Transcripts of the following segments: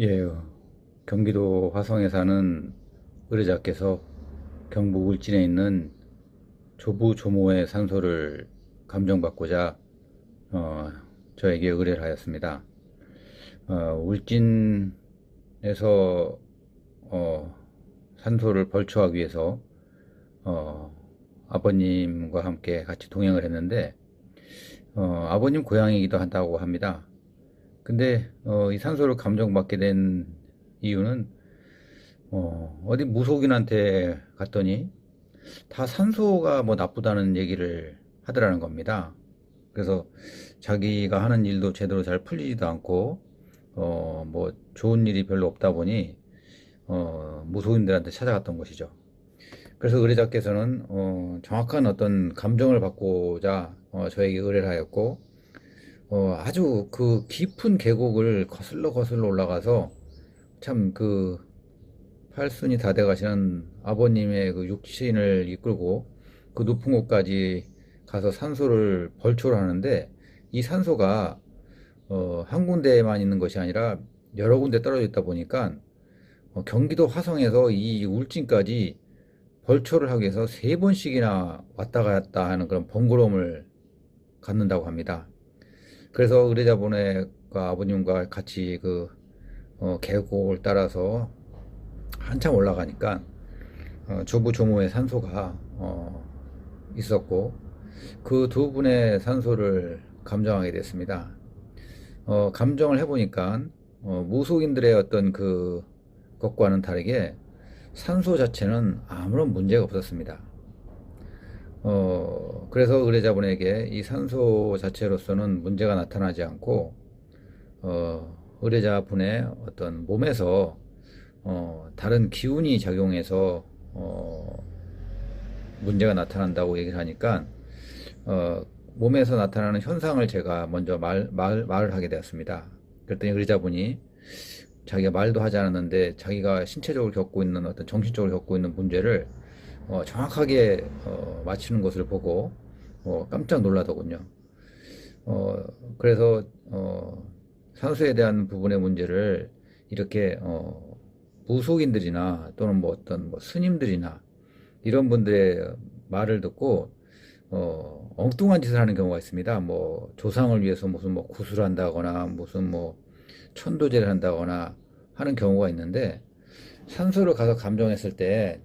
예, 경기도 화성에 사는 의뢰자께서 경북 울진에 있는 조부 조모의 산소를 감정받고자 어, 저에게 의뢰를 하였습니다. 어, 울진에서 어, 산소를 벌초하기 위해서 어, 아버님과 함께 같이 동행을 했는데 어, 아버님 고향이기도 한다고 합니다. 근데 어, 이 산소를 감정받게 된 이유는 어, 어디 무속인한테 갔더니 다 산소가 뭐 나쁘다는 얘기를 하더라는 겁니다. 그래서 자기가 하는 일도 제대로 잘 풀리지도 않고 어, 뭐 좋은 일이 별로 없다 보니 어, 무속인들한테 찾아갔던 것이죠. 그래서 의뢰자께서는 어, 정확한 어떤 감정을 받고자 어, 저에게 의뢰를 하였고 어, 아주 그 깊은 계곡을 거슬러 거슬러 올라가서 참 그 팔순이 다 돼가시는 아버님의 그 육신을 이끌고 그 높은 곳까지 가서 산소를 벌초를 하는데 이 산소가 어, 한 군데에만 있는 것이 아니라 여러 군데 떨어져 있다 보니까 어, 경기도 화성에서 이 울진까지 벌초를 하기 위해서 세 번씩이나 왔다 갔다 하는 그런 번거로움을 갖는다고 합니다. 그래서 의뢰자분과 아버님과 같이 그 어, 계곡을 따라서 한참 올라가니까 어, 조부 조모의 산소가 어, 있었고 그 두 분의 산소를 감정하게 됐습니다. 어, 감정을 해보니까 어, 무속인들의 어떤 그 것과는 다르게 산소 자체는 아무런 문제가 없었습니다. 어, 그래서 의뢰자분에게 이 산소 자체로서는 문제가 나타나지 않고, 어, 의뢰자분의 어떤 몸에서, 어, 다른 기운이 작용해서, 어, 문제가 나타난다고 얘기를 하니까, 어, 몸에서 나타나는 현상을 제가 먼저 말, 말, 말을 하게 되었습니다. 그랬더니 의뢰자분이 자기가 말도 하지 않았는데 자기가 신체적으로 겪고 있는 어떤 정신적으로 겪고 있는 문제를 어, 정확하게 어, 맞추는 것을 보고 어, 깜짝 놀라더군요. 어, 그래서 어, 산소에 대한 부분의 문제를 이렇게 어, 무속인들이나 또는 뭐 어떤 뭐 스님들이나 이런 분들의 말을 듣고 어, 엉뚱한 짓을 하는 경우가 있습니다. 뭐 조상을 위해서 무슨 뭐 구슬 한다거나 무슨 뭐 천도제를 한다거나 하는 경우가 있는데 산소를 가서 감정했을 때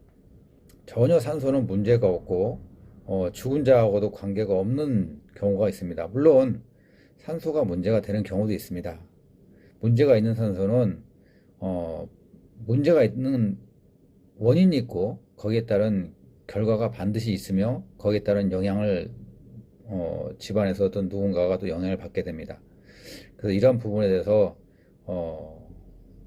전혀 산소는 문제가 없고 어, 죽은 자하고도 관계가 없는 경우가 있습니다. 물론 산소가 문제가 되는 경우도 있습니다. 문제가 있는 산소는 어, 문제가 있는 원인이 있고 거기에 따른 결과가 반드시 있으며 거기에 따른 영향을 어, 집안에서 어떤 누군가가 또 영향을 받게 됩니다. 그래서 이런 부분에 대해서 어,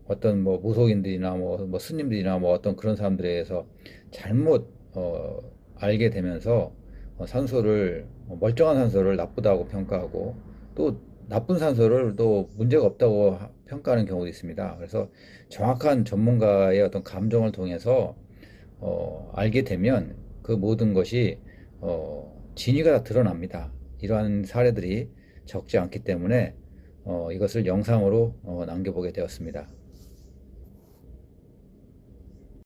어떤 뭐 무속인들이나 뭐, 뭐 스님들이나 뭐 어떤 그런 사람들에 의해서 잘못 어, 알게 되면서 어, 산소를 어, 멀쩡한 산소를 나쁘다고 평가하고 또 나쁜 산소를 또 문제가 없다고 하- 평가하는 경우도 있습니다. 그래서 정확한 전문가의 어떤 감정을 통해서 어, 알게 되면 그 모든 것이 어, 진위가 다 드러납니다. 이러한 사례들이 적지 않기 때문에 어, 이것을 영상으로 어, 남겨보게 되었습니다.